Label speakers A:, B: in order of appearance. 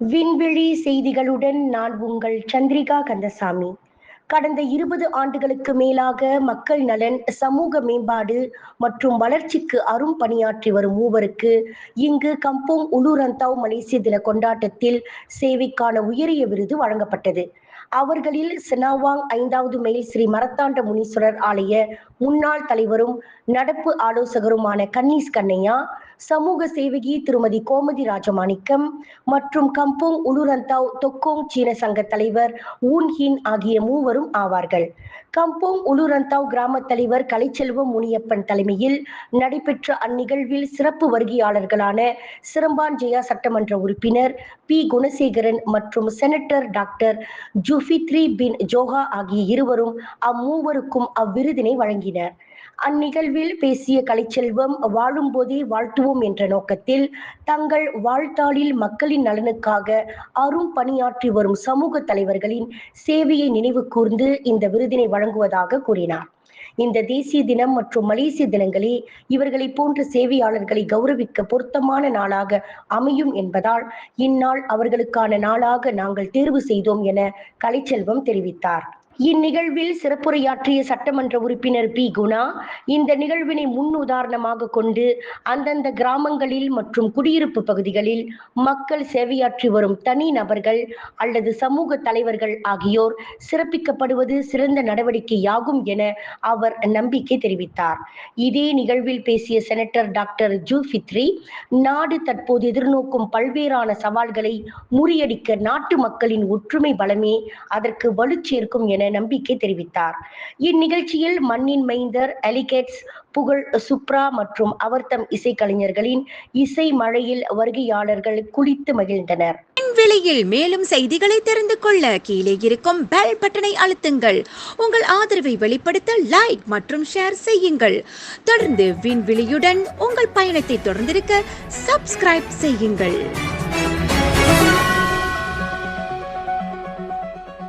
A: விண்வெளி செய்திகளுடன் நான் உங்கள் சந்திரிகா கந்தசாமி. கடந்த இருபது ஆண்டுகளுக்கு மேலாக மக்கள் நலன் சமூக மேம்பாடு மற்றும் வளர்ச்சிக்கு அரும் பணியாற்றி வரும் மூவருக்கு இங்கு கம்போங் உலுரந்தாவ் மலேசிய தின கொண்டாட்டத்தில் சேவைக்கான உயரிய விருது வழங்கப்பட்டது. அவர்களில் சினாவாங் ஐந்தாவது மைல் ஸ்ரீ மரத்தாண்ட முனீஸ்வரர் ஆலய முன்னாள் தலைவரும் நடப்பு ஆலோசகருமான கன்னீஸ் கண்ணையா சமூக சேவகி திருமதி கோமதி ராஜமாணிக்கம் மற்றும் கம்போங் உலுரந்தாவ் தொக்கோங் சீன சங்க தலைவர் ஊன் ஹின் ஆகிய அனைவரும் ஆவார்கள். கம்போங் உலுரந்தாவ் கிராம தலைவர் கலைச்செல்வம் முனியப்பன் தலைமையில் நடைபெற்ற அந்நிகழ்வில் சிறப்பு வருகையாளர்களான சிரம்பான் ஜெயா சட்டமன்ற உறுப்பினர் பி. குணசேகரன் மற்றும் senator doctor Jufitri bin Joha ஆகிய இருவரும் அம்மூவருக்கும் அவ்விருதினை வழங்கினர். அந்நிகழ்வில் பேசிய கலைச்செல்வம் வாழும்போதே வாழ்த்துவோம் என்ற நோக்கத்தில் தங்கள் வாழ்த்தாளில் மக்களின் நலனுக்காக அரும் பணியாற்றி வரும் சமூக தலைவர்களின் சேவையை நினைவு கூர்ந்து இந்த விருதினை வழங்குவதாக கூறினார். இந்த தேசிய தினம் மற்றும் மலேசிய தினங்களே இவர்களை போன்ற சேவையாளர்களை கௌரவிக்க பொருத்தமான நாளாக அமையும் என்பதால் இந்நாள் அவர்களுக்கான நாளாக நாங்கள் தேர்வு செய்தோம் என கலைச்செல்வம் தெரிவித்தார். இந்நிகழ்வில் சிறப்புரையாற்றிய சட்டமன்ற உறுப்பினர் பி. குணா இந்த நிகழ்வினை முன் உதாரணமாக கொண்டு அந்தந்த கிராமங்களில் மற்றும் குடியிருப்பு பகுதிகளில் மக்கள் சேவையாற்றி வரும் தனி நபர்கள் அல்லது சமூக தலைவர்கள் ஆகியோர் சிறப்பிக்கப்படுவது சிறந்த நடவடிக்கையாகும் என அவர் நம்பிக்கை தெரிவித்தார். இதே நிகழ்வில் பேசிய செனட்டர் டாக்டர் ஜூ ஃபித்ரி நாடு தற்போது எதிர்நோக்கும் பல்வேறான சவால்களை முறியடிக்க நாட்டு மக்களின் ஒற்றுமை பலமே அதற்கு வலுச்சேர்க்கும் என நம்பிக்கை தெரிவித்தார். இந்நிகழ்ச்சியில் மண்ணின் மைந்தர் அலிகேட்ஸ் புகழ் சுப்ரா மற்றும் அவர்தம் இசைக்கலைஞர்களின் இசை மழையில் வருகையாளர்கள் குளித்து மகிழ்ந்தனர்.
B: விலையில் மேலும் செய்திகளை தெரிந்து கொள்ள கீழே இருக்கும் பெல் பட்டனை அழுத்துங்கள். உங்கள் ஆதரவை வெளிப்படுத்த லைக் மற்றும் ஷேர் செய்யுங்கள். தொடர்ந்து விண்வெளியுடன் உங்கள் பயணத்தை தொடர்ந்திருக்க சப்ஸ்கிரைப் செய்யுங்கள்.